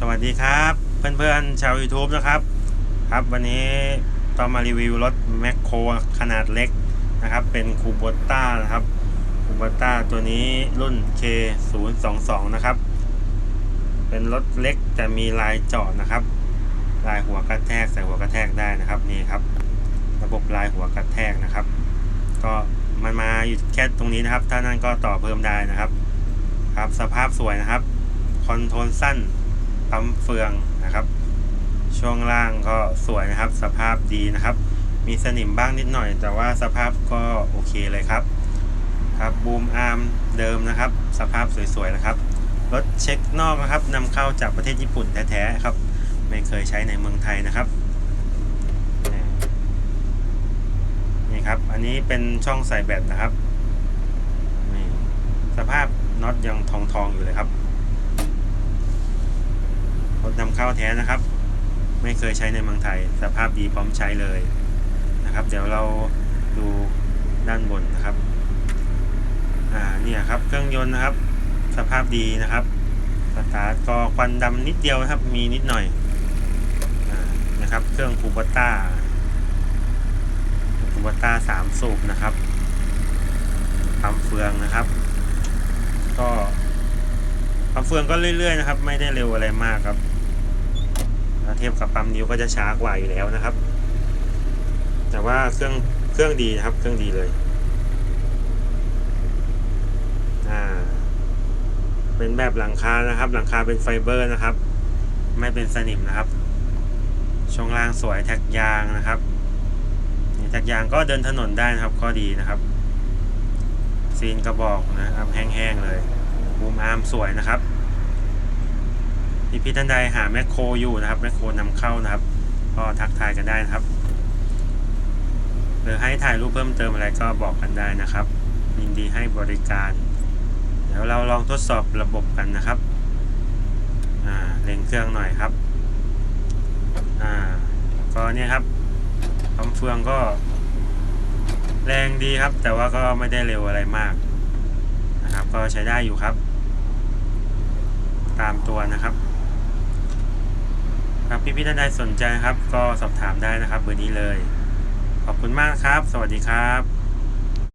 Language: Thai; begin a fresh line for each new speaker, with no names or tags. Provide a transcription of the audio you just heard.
สวัสดีครับเพื่อนๆชาว YouTube นะครับ ครับวันนี้ต้องมารีวิวรถแมคโครขนาดเล็กนะครับ เป็นคูโบต้านะครับคูโบต้าตัวนี้รุ่น K022 นะครับ เป็นรถเล็กแต่มีลายจาะนะครับ ลายหัวกระแทกใส่หัวกระแทกได้นะครับนี่ครับ ระบบลายหัวกระแทกนะครับ ก็มันมาอยู่แค่ตรงนี้นะครับ ถ้านั้นก็ต่อเพิ่มได้นะครับ ครับสภาพสวยนะครับคอนโทรลสั้น ปั๊มเฟืองนะครับ ช่วงล่างก็สวยนะครับ สภาพดีนะครับ มีสนิมบ้างนิดหน่อย แต่ว่าสภาพก็โอเคเลยครับ ครับบูมอาร์มเดิมนะครับ สภาพสวยๆนะครับรถเช็คนอกนะครับนำเข้าจากประเทศญี่ปุ่นแท้ๆครับ ไม่เคยใช้ในเมืองไทยนะครับนี่ครับ อันนี้เป็นช่องใส่แบตนะครับสภาพน็อตยังทองๆอยู่เลยครับ ข้าวแท้นะครับ ไม่เคยใช้ในเมืองไทย สภาพดีพร้อมใช้เลยนะครับ เดี๋ยวเราดูด้านบนนะครับ อ่าเนี่ยครับเครื่องยนต์นะครับ สภาพดีนะครับสตาร์ทก็ควันดำนิดเดียวครับ มีนิดหน่อยอนะครับ เครื่องคูบต้าคูบต้าสามสูบนะครับปั๊มเฟืองนะครับ ก็ปั๊มเฟืองก็เรื่อยๆนะครับ ไม่ได้เร็วอะไรมากครับ เทียบกับปั๊มนิ้วก็จะช้ากว่าอยู่แล้วนะครับ แต่ว่าเครื่องเครื่องดีนะครับ เครื่องดีเลยเป็นแบบหลังคานะครับ หลังคาเป็นไฟเบอร์นะครับ ไม่เป็นสนิมนะครับ ช่วงล่างสวยแท็กยางนะครับแท็กยางก็เดินถนนได้นะครับ ข้อดีนะครับ ซีนกระบอกนะครับแห้งๆเลยบูมอาร์มสวยนะครับ พี่พี่ท่านใดหาแมคโครอยู่นะครับแมคโครนำเข้านะครับ ก็ทักทายกันได้นะครับ หรือให้ถ่ายรูปเพิ่มเติมอะไรก็บอกกันได้นะครับยินดีให้บริการ เดี๋ยวเราลองทดสอบระบบกันนะครับเร่งเครื่องหน่อยครับก็เนี่ยครับปั๊มเฟืองก็แรงดีครับ แต่ว่าก็ไม่ได้เร็วอะไรมากนะครับ ก็ใช้ได้อยู่ครับ ตามตัวนะครับ ครับพี่พี่ท่านใดสนใจนะครับ ก็สอบถามได้นะครับเบอร์นี้เลย ขอบคุณมากครับ สวัสดีครับ